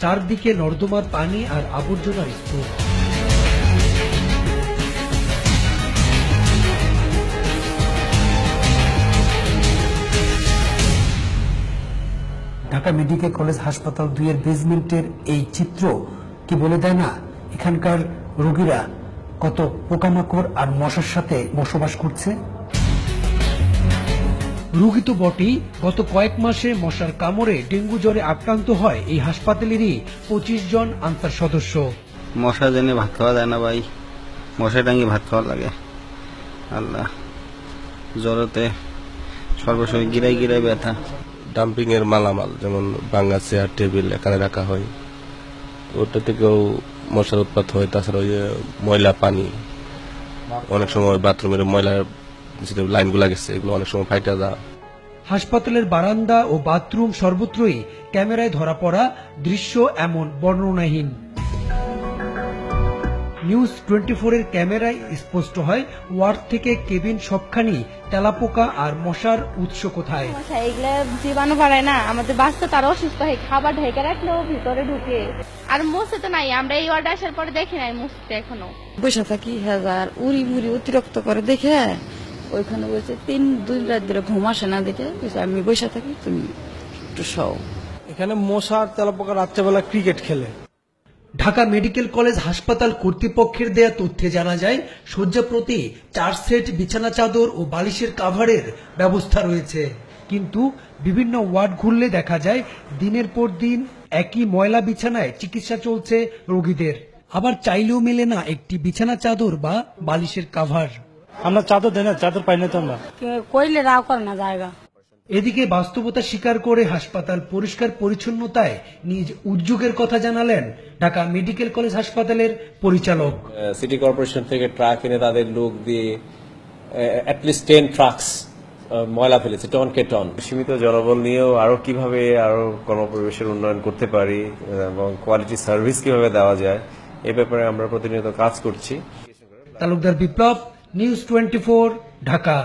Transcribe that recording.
চারদিকে নর্দমার পানি আর আবর্জনার স্তূপ ঢাকা মেডিকেল কলেজ হাসপাতাল দুইয়ের বেসমেন্টের এই চিত্র কি বলে দেয় না? এখানকার রোগীরা কত পোকামাকড় আর মশার সাথে বসবাস করছে? রোগী তো বটেই। গত কয়েক মাসে মশার কামড়ে ডেঙ্গু জ্বরে আক্রান্ত হয় এই হাসপাতালেরই পঁচিশ জন আনসার সদস্য। মশা জেনে ভাত খাওয়া যায় না ভাই। মশা টাঙ্গি ভাত খাওয়া লাগে। আল্লাহ জ্বরতে সর্বসময় গিরাই গিরাই ব্যথা। ডাম্পিং এর মালামাল যেমন ভাঙ্গা চেয়ার টেবিল এখানে রাখা হয়। ওটা থেকেও মশার উৎপাত হয়। তাছাড়া ওই যে ময়লা পানি। অনেক সময় বাথরুমের ময়লার যেটা লাইনগুলো গেছে এগুলো অনেক সময় ফাইটা যা। হাসপাতালের বারান্দা ও বাথরুম সর্বত্রই ক্যামেরায় ধরা পড়া দৃশ্য এমন বর্ণনাহীন। নিউজ টোয়েন্টি এর ক্যামেরায় স্পষ্ট হয় ওয়ার্ড থেকে কেবিন সবখানি তেলাপোকা আর মশার উৎস কোথায়। এগুলা জীবাণু বাড়ায় না আমাদের বাচ্চা তারা অসুস্থ হয় খাবার ঢেকে রাখলেও ভিতরে ঢুকে। আর মুছে তো নাই আমরা এই ওয়ার্ডে আসার পরে দেখি নাই মুছতে এখনও। বসে থাকি হাজার উড়ি মুড়ি অতিরিক্ত করে দেখে ওইখানে বলছে, তিন, দুই রাত ধরে ঘুম আসে না দেখে। আমি বসে থাকি, তুমি একটু শও। এখানে মশার তেলাপোকা রাত্রেবেলা ক্রিকেট খেলে। ঢাকা মেডিকেল কলেজ হাসপাতাল কর্তৃপক্ষের দেয়া তথ্যে জানা যায় শয্যা প্রতি চার সেট বিছানা চাদর ও বালিশের কাভারের ব্যবস্থা রয়েছে। কিন্তু বিভিন্ন ওয়ার্ড ঘুরলে দেখা যায়, দিনের পর দিন একই ময়লা বিছানায় চিকিৎসা চলছে রোগীদের। আবার চাইলেও মেলে না একটি বিছানা চাদর বা বালিশের কাভার। আমরা চাদর দেয় না চাদর পাই না তো আমরা। কইলে রাও করে না জায়গা। এদিকে বাস্তবতা স্বীকার করে হাসপাতাল পরিষ্কার পরিচ্ছন্নতায় নিজ উদ্যোগের কথা জানালেন ঢাকা মেডিকেল কলেজ হাসপাতালের পরিচালক। সিটি কর্পোরেশন থেকে ট্রাক এনে তাদের লোক দিয়ে অ্যাটলিস্ট টেন ট্রাকস ময়লা ফেলেছে টন কে টন সীমিত জনবল নিয়েও আরও কীভাবে আরও কর্মপরিবেশের উন্নয়ন করতে পারি এবং কোয়ালিটি সার্ভিস কীভাবে দেওয়া যায় এ ব্যাপারে আমরা প্রতিনিয়ত কাজ করছি। Talukdar Biplob news twenty Dhaka.